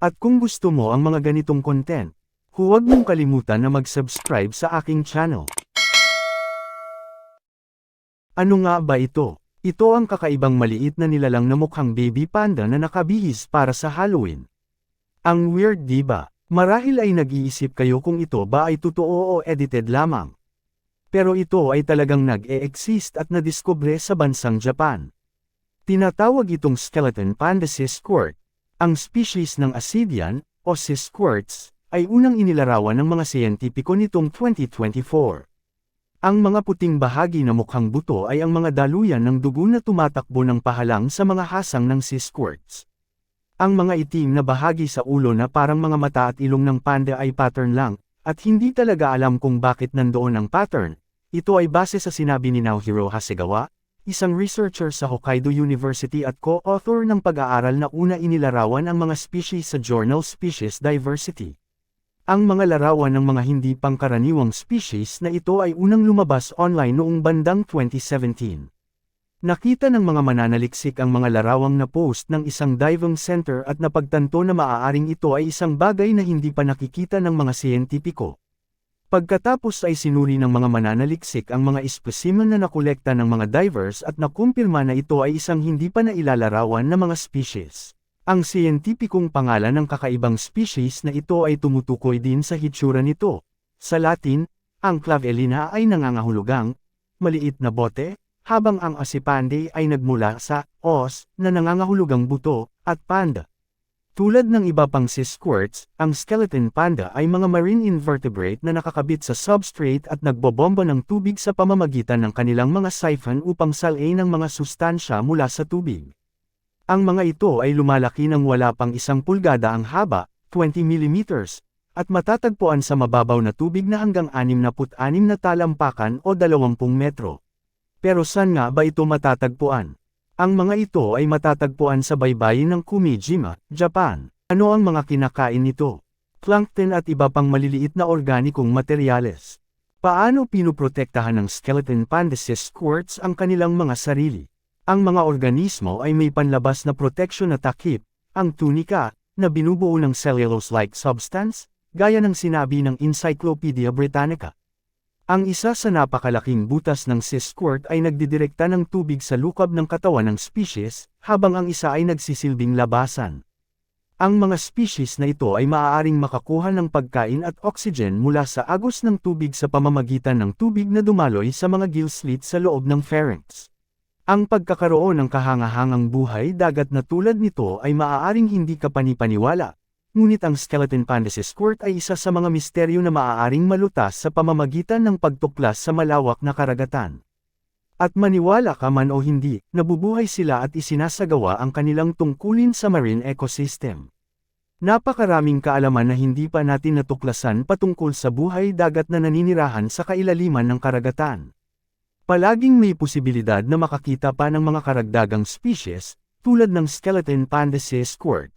At kung gusto mo ang mga ganitong content, huwag mong kalimutan na mag-subscribe sa aking channel. Ano nga ba ito? Ito ang kakaibang maliit na nilalang na mukhang baby panda na nakabihis para sa Halloween. Ang weird di ba? Marahil ay nag-iisip kayo kung ito ba ay totoo o edited lamang. Pero ito ay talagang nag-e-exist at nadiskubre sa bansang Japan. Tinatawag itong skeleton panda sisquirt. Ang species ng Ascidian, o sisquirts, ay unang inilarawan ng mga siyentipiko nitong 2024. Ang mga puting bahagi na mukhang buto ay ang mga daluyan ng dugo na tumatakbo ng pahalang sa mga hasang ng sisquirts. Ang mga itim na bahagi sa ulo na parang mga mata at ilong ng panda ay pattern lang, at hindi talaga alam kung bakit nandoon ang pattern. Ito ay base sa sinabi ni Naohiro Hasegawa, isang researcher sa Hokkaido University at co-author ng pag-aaral na una inilarawan ang mga species sa journal Species Diversity. Ang mga larawan ng mga hindi pangkaraniwang species na ito ay unang lumabas online noong bandang 2017. Nakita ng mga mananaliksik ang mga larawang na post ng isang diving center at napagtanto na maaaring ito ay isang bagay na hindi pa nakikita ng mga siyentipiko. Pagkatapos ay sinuri ng mga mananaliksik ang mga espesimen na nakolekta ng mga divers at nakumpirma na ito ay isang hindi pa nailalarawan na mga species. Ang siyentipikong pangalan ng kakaibang species na ito ay tumutukoy din sa hitsura nito. Sa Latin, ang clavelina ay nangangahulugang, maliit na bote, habang ang asipande ay nagmula sa os na nangangahulugang buto at panda. Tulad ng iba pang sisquirts, ang skeleton panda ay mga marine invertebrate na nakakabit sa substrate at nagbobomba ng tubig sa pamamagitan ng kanilang mga siphon upang salay ng mga sustansya mula sa tubig. Ang mga ito ay lumalaki ng wala pang isang pulgada ang haba, 20 mm, at matatagpuan sa mababaw na tubig na hanggang 66 na talampakan o 20 metro. Pero saan nga ba ito matatagpuan? Ang mga ito ay matatagpuan sa baybayin ng Kumijima, Japan. Ano ang mga kinakain nito? Plankton at iba pang maliliit na organikong materyales. Paano pinuprotektahan ng skeleton pandasis squirts ang kanilang mga sarili? Ang mga organismo ay may panlabas na protection na takip, ang tunika, na binubuo ng cellulose-like substance, gaya ng sinabi ng Encyclopedia Britannica. Ang isa sa napakalaking butas ng sisquirt ay nagdidirekta ng tubig sa lukab ng katawan ng species, habang ang isa ay nagsisilbing labasan. Ang mga species na ito ay maaaring makakuha ng pagkain at oxygen mula sa agos ng tubig sa pamamagitan ng tubig na dumaloy sa mga gill slit sa loob ng pharynx. Ang pagkakaroon ng kahangahangang buhay dagat na tulad nito ay maaaring hindi kapanipaniwala, Ngunit ang skeleton pandasis squirt ay isa sa mga misteryo na maaaring malutas sa pamamagitan ng pagtuklas sa malawak na karagatan. At maniwala ka man o hindi, nabubuhay sila at isinasagawa ang kanilang tungkulin sa marine ecosystem. Napakaraming kaalaman na hindi pa natin natuklasan patungkol sa buhay dagat na naninirahan sa kailaliman ng karagatan. Palaging may posibilidad na makakita pa ng mga karagdagang species, tulad ng skeleton pandasis squirt.